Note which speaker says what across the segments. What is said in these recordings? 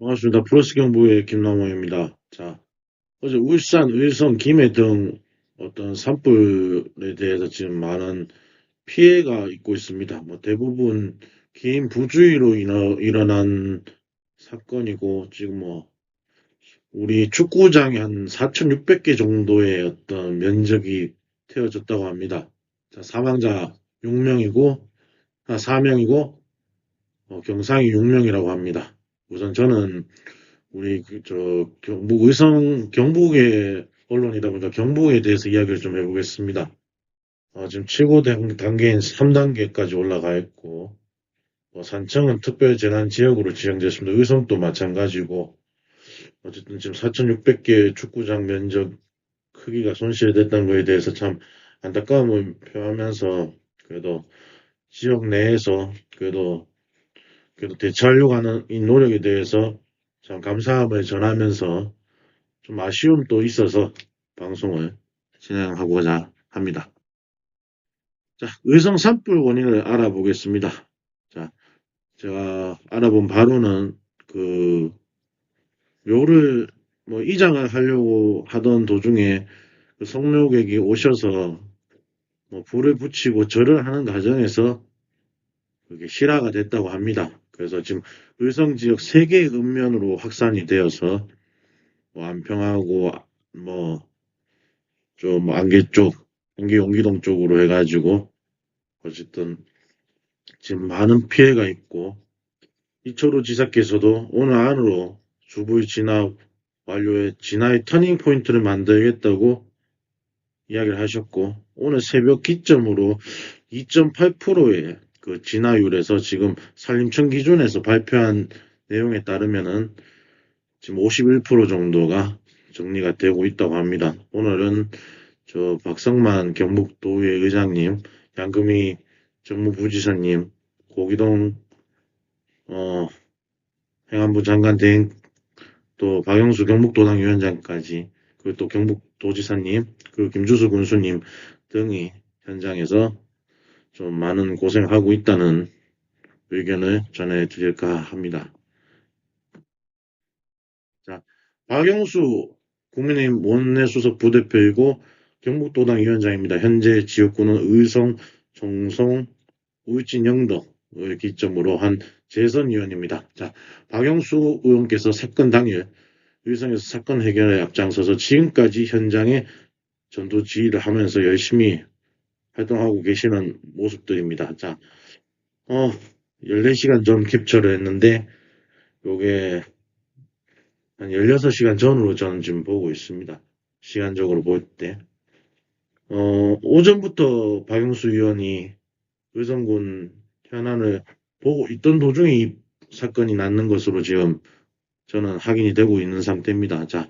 Speaker 1: 반갑습니다. 플러스 경부의 김남호입니다. 자, 어제 울산, 의성, 김해 등 어떤 산불에 대해서 지금 많은 피해가 있고 있습니다. 뭐 대부분 개인 부주의로 인하, 일어난 사건이고 지금 뭐 우리 축구장이 한 4,600개 정도의 어떤 면적이 태워졌다고 합니다. 자, 사망자 6명이고, 아, 4명이고, 어, 경상이 6명이라고 합니다. 우선 저는 우리 그 저 경북 의성 경북의 언론이다 보니까 경북에 대해서 이야기를 좀 해보겠습니다. 어, 지금 최고 단- 단계인 3단계까지 올라가 있고 뭐 산청은 특별 재난 지역으로 지정됐습니다. 의성도 마찬가지고 어쨌든 지금 4,600개 축구장 면적 크기가 손실됐다는 거에 대해서 참 안타까움을 표하면서 그래도 지역 내에서 그래도 그래도 대처하려고 하는 이 노력에 대해서 참 감사함을 전하면서 좀 아쉬움도 있어서 방송을 진행하고자 합니다. 자, 의성 산불 원인을 알아보겠습니다. 자, 제가 알아본 바로는 그 묘를 뭐 이장을 하려고 하던 도중에 그 성묘객이 오셔서 뭐 불을 붙이고 절을 하는 과정에서 그게 실화가 됐다고 합니다. 그래서 지금 의성 지역 3개의 읍면으로 확산이 되어서 뭐 안평하고 뭐 좀 안개 쪽, 안개 용기동 쪽으로 해가지고 어쨌든 지금 많은 피해가 있고 이철우 지사께서도 오늘 안으로 주부의 진화 완료에 진화의 터닝 포인트를 만들겠다고 이야기를 하셨고 오늘 새벽 기점으로 2.8%의 그 진화율에서 지금 산림청 기준에서 발표한 내용에 따르면은 지금 51% 정도가 정리가 되고 있다고 합니다. 오늘은 저 박성만 경북도의 의장님, 양금희 정무부지사님, 고기동 어, 행안부 장관 대행 또 박영수 경북도당 위원장까지 그리고 또 경북도지사님, 그 김주수 군수님 등이 현장에서 좀 많은 고생하고 있다는 의견을 전해드릴까 합니다. 자, 박영수 국민의힘 원내수석 부대표이고 경북도당 위원장입니다. 현재 지역구는 의성, 종성, 울진, 영덕을 기점으로 한 재선위원입니다. 자, 박영수 의원께서 사건 당일 의성에서 사건 해결에 앞장서서 지금까지 현장에 전도 지휘를 하면서 열심히 활동하고 계시는 모습들입니다. 자, 어, 14시간 전 캡처를 했는데, 요게 한 16시간 전으로 저는 지금 보고 있습니다. 시간적으로 볼 때. 어, 오전부터 박영수 의원이 의성군 현안을 보고 있던 도중에 이 사건이 났는 것으로 지금 저는 확인이 되고 있는 상태입니다. 자,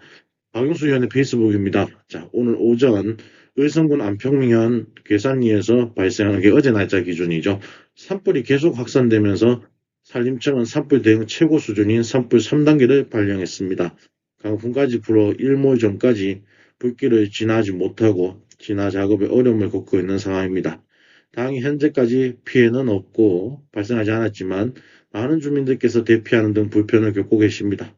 Speaker 1: 박영수 의원의 페이스북입니다. 자, 오늘 오전 의성군 안평면 괴산리에서 발생한 게 어제 날짜 기준이죠. 산불이 계속 확산되면서 산림청은 산불 대응 최고 수준인 산불 3단계를 발령했습니다. 강풍까지 불어 일몰 전까지 불길을 진화하지 못하고 진화 작업에 어려움을 겪고 있는 상황입니다. 당이 현재까지 피해는 없고 발생하지 않았지만 많은 주민들께서 대피하는 등 불편을 겪고 계십니다.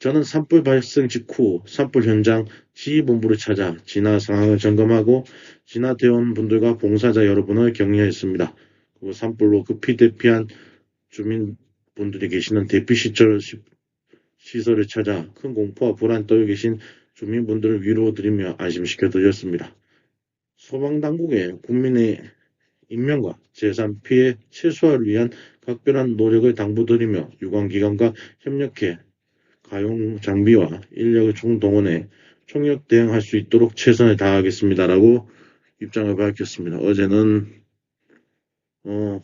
Speaker 1: 저는 산불 발생 직후 산불 현장 지휘본부를 찾아 진화 상황을 점검하고 진화대원 분들과 봉사자 여러분을 격려했습니다. 그리고 산불로 급히 대피한 주민분들이 계시는 대피 시설, 시- 시설을 찾아 큰 공포와 불안 떨고 계신 주민분들을 위로드리며 안심시켜 드렸습니다. 소방당국의 국민의 인명과 재산 피해 최소화를 위한 각별한 노력을 당부드리며 유관기관과 협력해 가용 장비와 인력을 총동원해 총력 대응할 수 있도록 최선을 다하겠습니다라고 입장을 밝혔습니다. 어제는 어,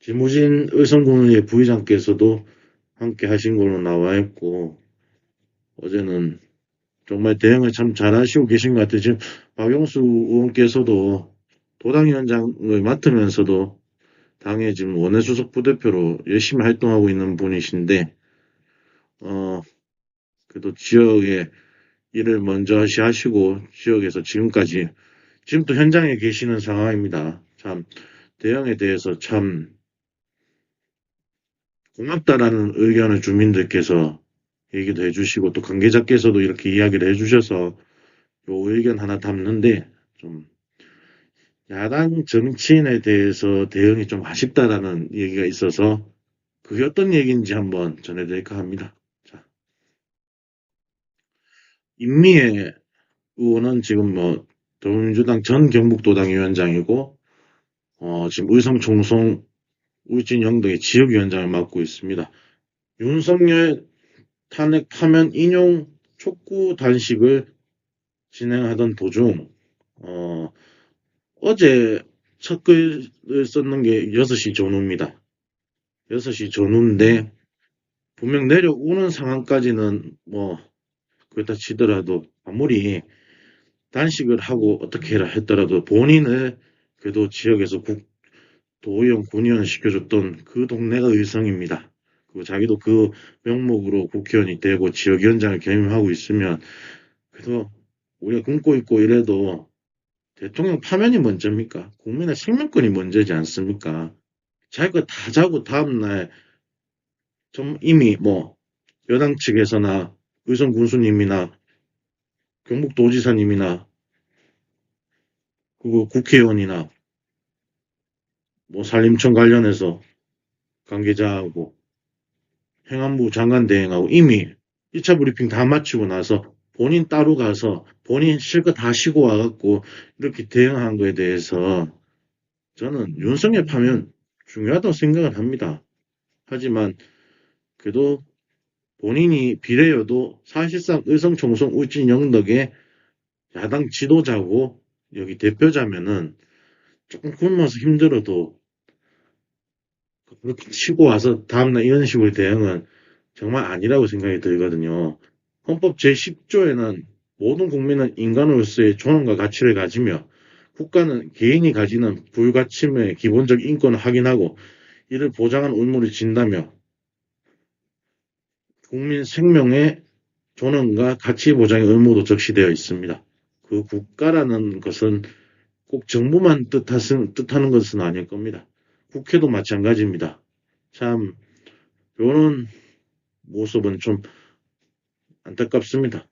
Speaker 1: 지무진 의성군의 부의장께서도 함께 하신 걸로 나와 있고 어제는 정말 대응을 참 잘하시고 계신 것 같아요. 지금 박영수 의원께서도 도당 위원장을 맡으면서도 당의 지금 원내수석 부대표로 열심히 활동하고 있는 분이신데 어 그래도 지역에 일을 먼저 하시 하시고 지역에서 지금까지 지금 또 현장에 계시는 상황입니다. 참 대응에 대해서 참 고맙다라는 의견을 주민들께서 얘기도 해주시고 또 관계자께서도 이렇게 이야기를 해주셔서 요 의견 하나 담는데 좀 야당 정치인에 대해서 대응이 좀 아쉽다라는 얘기가 있어서 그게 어떤 얘기인지 한번 전해드릴까 합니다. 자, 임미애 의원은 지금 뭐 더불어민주당 전 경북도당 위원장이고 어, 지금 의성 총송 울진 영덕의 지역위원장을 맡고 있습니다. 윤석열 탄핵 파면 인용 촉구 단식을 진행하던 도중 어, 어제 첫 글을 썼는 게 6시 전후입니다. 6시 전후인데 분명 내려오는 상황까지는 뭐 그렇다 치더라도 아무리 단식을 하고 어떻게 해라 했더라도 본인을 그래도 지역에서 국, 도의원, 군의원 시켜줬던 그 동네가 의성입니다. 그 자기도 그 명목으로 국회의원이 되고 지역위원장을 겸임하고 있으면 그래도 우리가 굶고 있고 이래도 대통령 파면이 먼저입니까? 국민의 생명권이 먼저지 않습니까? 자기가 다 자고 다음날 좀 이미 뭐 여당 측에서나 의성 군수님이나 경북도지사님이나 그리고 국회의원이나 뭐 산림청 관련해서 관계자하고 행안부 장관 대행하고 이미 1차 브리핑 다 마치고 나서 본인 따로 가서 본인 실컷 다 쉬고 와갖고 이렇게 대응한 거에 대해서 저는 윤석열 파면 중요하다고 생각을 합니다. 하지만 그래도 본인이 비례여도 사실상 의성총선 울진 영덕의 야당 지도자고 여기 대표자면은 조금 굶어서 힘들어도 그렇게 치고 와서 다음날 이런 식으로 대응은 정말 아니라고 생각이 들거든요. 헌법 제10조에는 모든 국민은 인간으로서의 존엄과 가치를 가지며 국가는 개인이 가지는 불가침의 기본적 인권을 확인하고 이를 보장하는 의무를 진다며 국민 생명의 존엄과 가치 보장의 의무도 적시되어 있습니다. 그 국가라는 것은 꼭 정부만 뜻하는, 것은 아닐 겁니다. 국회도 마찬가지입니다. 참, 요런 모습은 좀 안타깝습니다.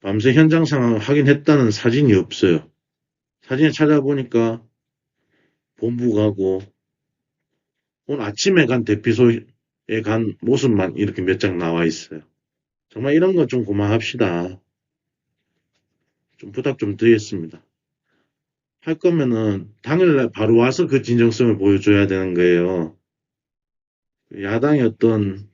Speaker 1: 밤새 현장 상황을 확인했다는 사진이 없어요. 사진을 찾아보니까 본부 가고 오늘 아침에 간 대피소에 간 모습만 이렇게 몇 장 나와 있어요. 정말 이런 거좀 그만합시다. 좀 부탁 좀 드리겠습니다. 할 거면은 당일날 바로 와서 그 진정성을 보여줘야 되는 거예요. 야당의 어떤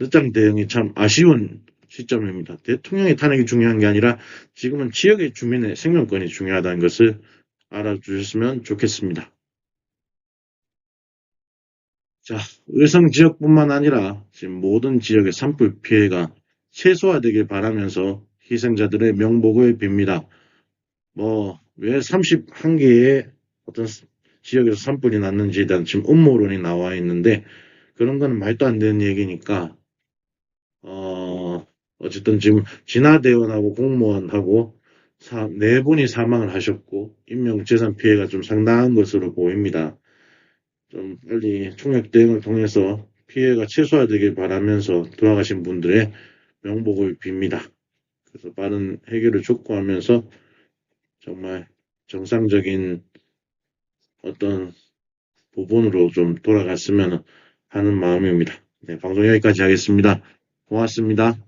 Speaker 1: 늦장 대응이 참 아쉬운 시점입니다. 대통령의 탄핵이 중요한 게 아니라 지금은 지역의 주민의 생명권이 중요하다는 것을 알아주셨으면 좋겠습니다. 자, 의성 지역뿐만 아니라 지금 모든 지역의 산불 피해가 최소화되길 바라면서 희생자들의 명복을 빕니다. 뭐, 왜 31개의 어떤 지역에서 산불이 났는지에 대한 지금 음모론이 나와 있는데, 그런 건 말도 안 되는 얘기니까, 어, 어쨌든 지금 진화대원하고 공무원하고 사, 네 분이 사망을 하셨고, 인명재산 피해가 좀 상당한 것으로 보입니다. 좀 빨리 총력 대응을 통해서 피해가 최소화되길 바라면서 돌아가신 분들의 명복을 빕니다. 그래서 빠른 해결을 촉구하면서 정말 정상적인 어떤 부분으로 좀 돌아갔으면 하는 마음입니다. 네, 방송 여기까지 하겠습니다. 고맙습니다.